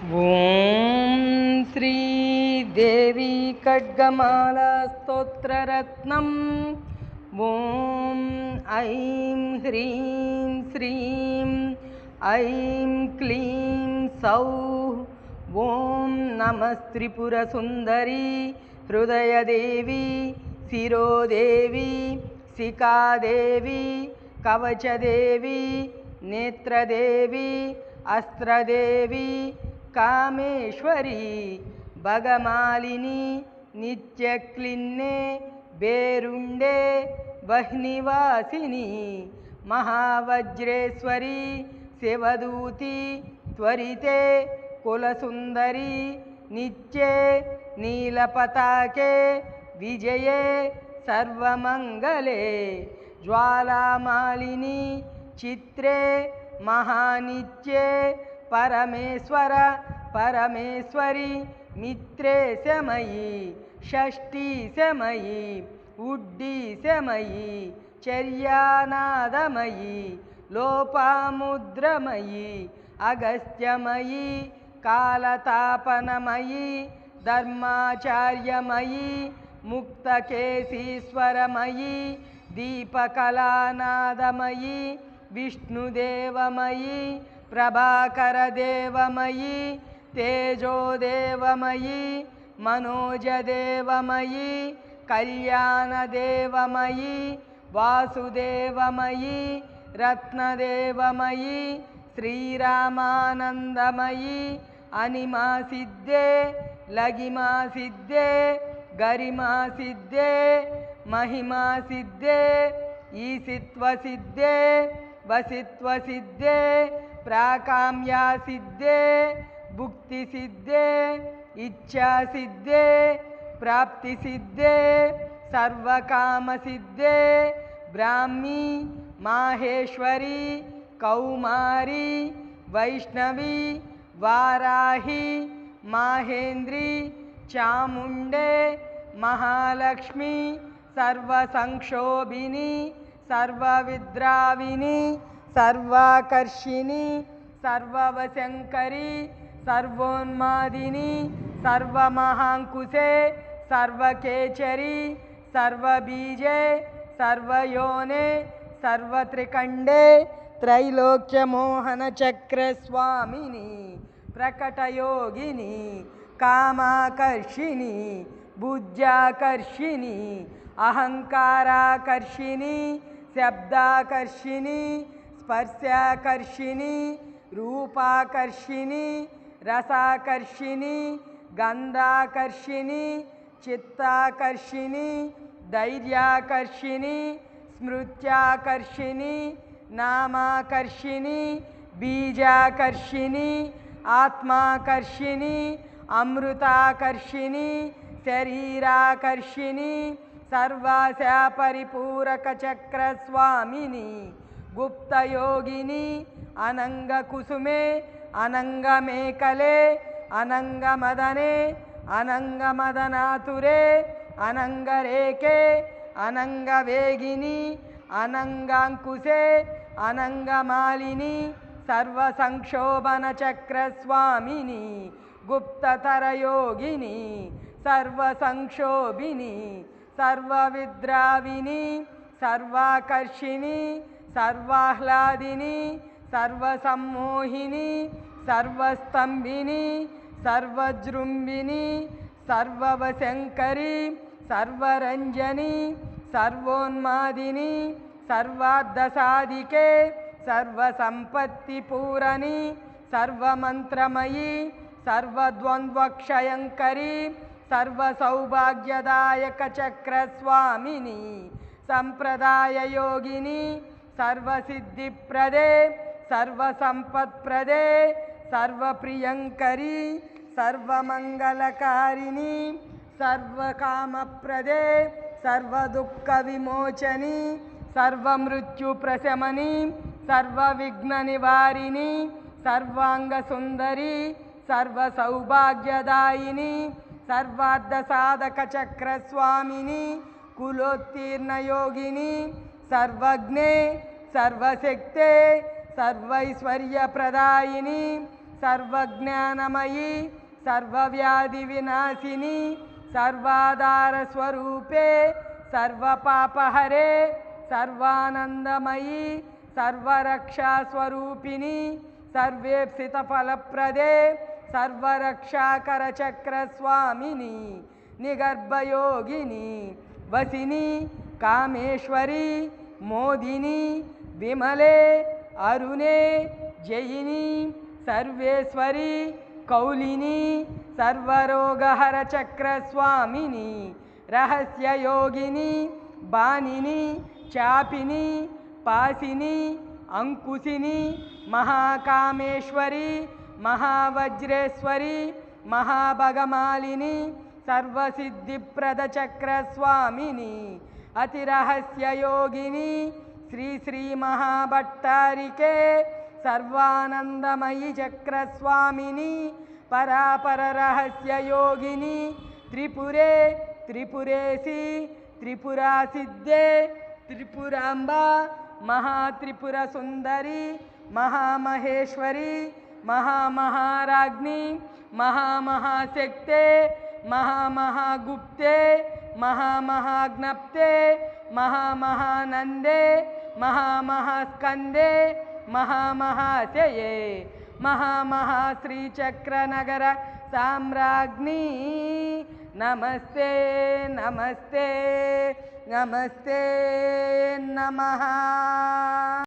ॐ श्रीदेवी खड्गमालास्तोत्ररत्नम् ॐ ऐं ह्रीं श्रीं ऐं क्लीं सौः। ॐ नमस्त्रिपुरसुन्दरी हृदयदेवी शिरोदेवी शिखादेवी कवचदेवी नेत्रदेवी अस्त्रदेवी కామేశ్వరి భగమాలిని నిత్యక్లిన్నే బేరుండే వహ్నివాసిని మహావజ్రేశ్వరి శివదూతి త్వరితే కులసుందరి నిత్యే నీలపతాకే విజయే సర్వమంగళే జ్వాలామాలిని చిత్రే మహానిత్యే పరమేశ్వర పరమేశ్వరి మిత్రే శమయీ షష్ఠీ శమయీ ఉడ్డీ శమయీ చర్యానాదమయీ లోపాముద్రమయీ అగస్త్యమయీ కాలతాపనమయీ ధర్మాచార్యమయీ ముక్తకేశీశ్వరమయీ దీపకళానాదమయీ విష్ణుదేవమయీ प्रभाकरदेवमयि तेजोदेवमयि मनोजदेवमयि कल्याणदेवमयि वासुदेवमयि रत्नदेवमयि श्रीरामानन्दमयि अनिमासिद्धे लगिमासिद्धे गरिमासिद्धे महिमासिद्धे ईसित्वसिद्धे वसित्वसिद्धे प्राकाम्यसे भुक्तिसिद्धे इच्छासिद्धे प्राप्तिसिद्धे सर्वकामसिद्धे ब्राह्मी माहेश्वरी कौमारी वैष्णवी वाराही माहेन्द्री चामुण्डे महालक्ष्मी सर्वसंक्षोभिनी सर्वाविद्राविनी సర్వాకర్షిణి సర్వవశంకరి సర్వోన్మాదిని సర్వమహాంకుశే సర్వకేచరి సర్వబీజే సర్వయోనే సర్వత్రికండే త్రైలోక్యమోహన చక్రస్వామిని ప్రకటయోగిని కామాకర్షిణి బుద్ధ్యాకర్షిణి అహంకారాకర్షిణి శబ్దాకర్షిణి స్పర్శాకర్షిణి రూపాకర్షిణి రసాకర్షిణి గంధాకర్షిణి చిత్తాకర్షిణి ధైర్యాకర్షిణి స్మృత్యాకర్షిణి నామాకర్షిణి బీజాకర్షిణి ఆత్మాకర్షిణి అమృతాకర్షిణి శరీరాకర్షిణి సర్వాశా పరిపూరక చక్రస్వామిని గుప్తయోగిని అనంగ కుసుమే అనంగ మేకలే అనంగ మదనే అనంగ మదనాతురే అనంగ రేకే అనంగ వేగిని అనంగాంకుశే అనంగమాలిని సర్వసంక్షోభన చక్రస్వామిని గుప్తతరయోగిని సర్వసంక్షోభిని సర్వవిద్రావిని సర్వాకర్షిణి సర్వాహ్లాదిని సర్వసమ్మోహిని సర్వస్తంభిని సర్వజృంభిని సర్వవశంకరి సర్వరంజని సర్వోన్మాదిని సర్వార్ధసాధికే సర్వసంపత్తిపూరణి సర్వమంత్రమయి సర్వద్వంద్వక్షయంకరి సర్వసౌభాగ్యదాయక చక్రస్వామిని సంప్రదాయ యోగిని సర్వసిద్ధిప్రదే సర్వసంపత్ప్రదే సర్వప్రియంకరీ సర్వమంగళకారిణి సర్వకామప్రదే సర్వదుఃఖ విమోచని సర్వమృత్యుప్రశమని సర్వవిఘ్న నివారిణి సర్వాంగ సుందరి సర్వసౌభాగ్యదాయిని సర్వార్థ సాధక చక్రస్వామిని కులోత్తీర్ణ యోగిని సర్వజ్ఞే सर्वशक्ते सर्वैश्वर्यप्रदायिनी सर्वज्ञानमयी सर्वव्याधिविनाशिनी सर्वाधारस्वरूपे सर्वपापहरे सर्वानन्दमयी सर्वरक्षास्वरूपिणी सर्वेप्सितफलप्रदे सर्वरक्षाकरचक्रस्वामिनी निगर्भयोगिनी वसिनी कामेश्वरी मोदिनी విమలే అరుణే జయిని సర్వేశ్వరి కౌలిని సర్వరోగహర చక్రస్వామిని రహస్యయోగిని బాణిని చాపిని పాసిని అంకుశిని మహాకామేశ్వరి మహావజ్రేశ్వరి మహాభగమాలిని సర్వసిద్ధిప్రద చక్రస్వామిని స్వామిని అతి శ్రీ శ్రీ మహాభట్టారికే సర్వానందమయి చక్రస్వామిని స్వామిని పరాపర రహస్యయోగిని త్రిపురే త్రిపురేసి త్రిపురా సిద్ధే త్రిపురాంబ మహాత్రిపుర సుందరి మహామహేశ్వరి మహామహారాజ్ఞి మహామహాశక్తే మహామహాగుప్తే మహామహాజ్ఞప్తే మహామహానందే महामहास्कन्दे महामहाशये महामहाश्रीचक्रनगर साम्राज्ञी। नमस्ते नमस्ते नमस्ते नमः।